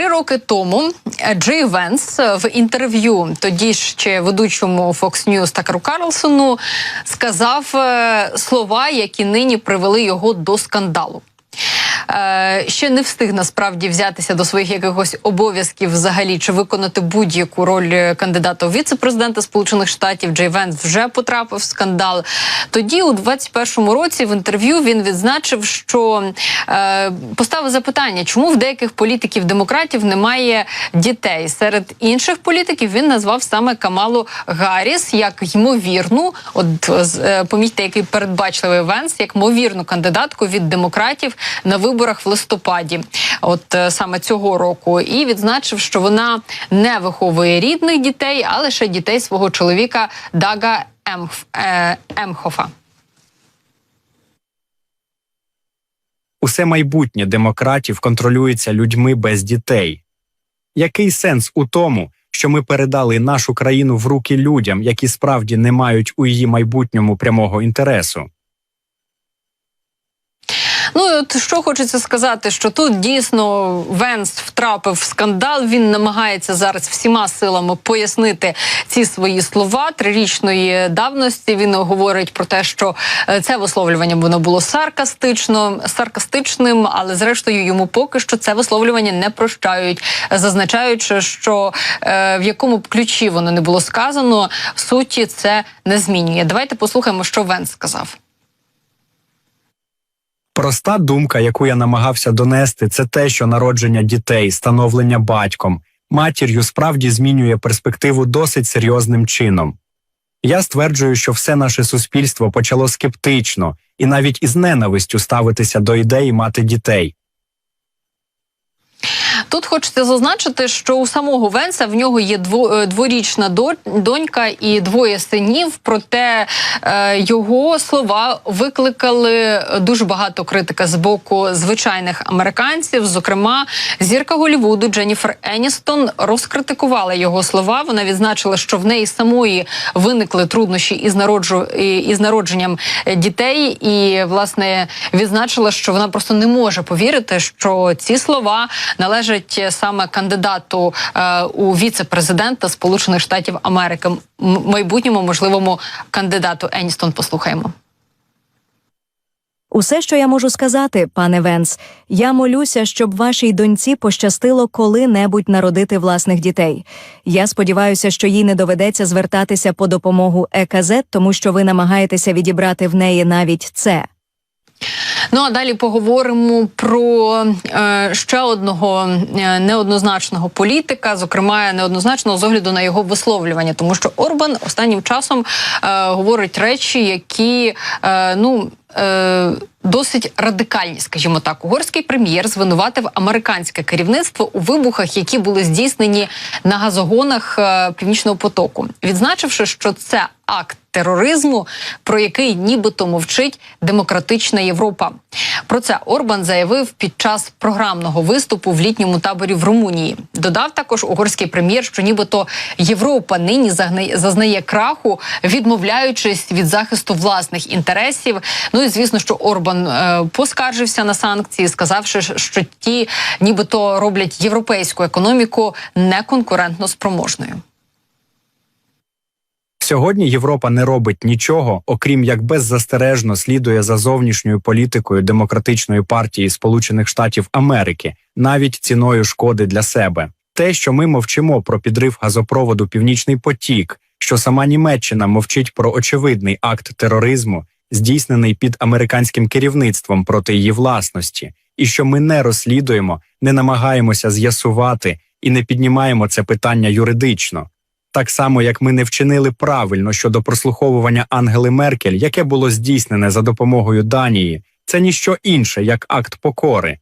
Три роки тому Джей Венс в інтерв'ю тоді ще ведучому Fox News Такеру Карлсону сказав е, слова, які нині привели його до скандалу. Е, ще не встиг насправді взятися до своїх якихось обов'язків взагалі чи виконати будь-яку роль кандидата у віце-президента Сполучених Штатів. Джей Венс вже потрапив в скандал. Тоді, у 21-му році, в інтерв'ю він відзначив, що е, поставив запитання, чому в деяких політиків демократів немає дітей. Серед інших політиків він назвав саме Камалу Гарріс як ймовірну, от е, помітьте, який передбачливий Венс, як ймовірну кандидатку від демократів на виборах в листопаді, от е, саме цього року, і відзначив, що вона не виховує рідних дітей, а лише дітей свого чоловіка Дага Емх, е, Емхофа. Усе майбутнє демократів контролюється людьми без дітей. Який сенс у тому, що ми передали нашу країну в руки людям, які справді не мають у її майбутньому прямого інтересу? Ну і от що хочеться сказати, що тут дійсно Венс втрапив в скандал. Він намагається зараз всіма силами пояснити ці свої слова трирічної давності. Він говорить про те, що е, це висловлювання воно було саркастично, саркастичним, але зрештою йому поки що це висловлювання не прощають, зазначаючи, що е, в якому б ключі воно не було сказано, суті це не змінює. Давайте послухаємо, що Венс сказав. Проста думка, яку я намагався донести, це те, що народження дітей, становлення батьком, матір'ю справді змінює перспективу досить серйозним чином. Я стверджую, що все наше суспільство почало скептично і навіть із ненавистю ставитися до ідеї мати дітей. Тут хочеться зазначити, що у самого Венса в нього є е, дворічна донька і двоє синів. Проте е, його слова викликали дуже багато критики з боку звичайних американців. Зокрема, зірка Голівуду Дженніфер Еністон розкритикувала його слова. Вона відзначила, що в неї самої виникли труднощі із народжу із народженням дітей, і власне відзначила, що вона просто не може повірити, що ці слова належать саме кандидату е, у віце-президента Сполучених Штатів Америки, майбутньому можливому кандидату Еністон. Послухаємо. Усе, що я можу сказати, пане Венс, я молюся, щоб вашій доньці пощастило коли-небудь народити власних дітей. Я сподіваюся, що їй не доведеться звертатися по допомогу ЕКЗ, тому що ви намагаєтеся відібрати в неї навіть це. Ну а далі поговоримо про е, ще одного е, неоднозначного політика, зокрема неоднозначного з огляду на його висловлювання, тому що Орбан останнім часом е, говорить речі, які е, ну. Е, Досить радикальні, скажімо так, угорський прем'єр звинуватив американське керівництво у вибухах, які були здійснені на газогонах е, північного потоку, відзначивши, що це акт тероризму, про який нібито мовчить демократична Європа. Про це Орбан заявив під час програмного виступу в літньому таборі в Румунії. Додав також угорський прем'єр, що нібито Європа нині зазнає краху, відмовляючись від захисту власних інтересів. Ну і звісно, що Орбан е, поскаржився на санкції, сказавши, що ті нібито роблять європейську економіку неконкурентно спроможною. Сьогодні Європа не робить нічого, окрім як беззастережно слідує за зовнішньою політикою демократичної партії Сполучених Штатів Америки, навіть ціною шкоди для себе. Те, що ми мовчимо про підрив газопроводу Північний потік, що сама Німеччина мовчить про очевидний акт тероризму, здійснений під американським керівництвом проти її власності, і що ми не розслідуємо, не намагаємося з'ясувати і не піднімаємо це питання юридично. Так само, як ми не вчинили правильно щодо прослуховування Ангели Меркель, яке було здійснене за допомогою Данії, це ніщо інше, як акт покори,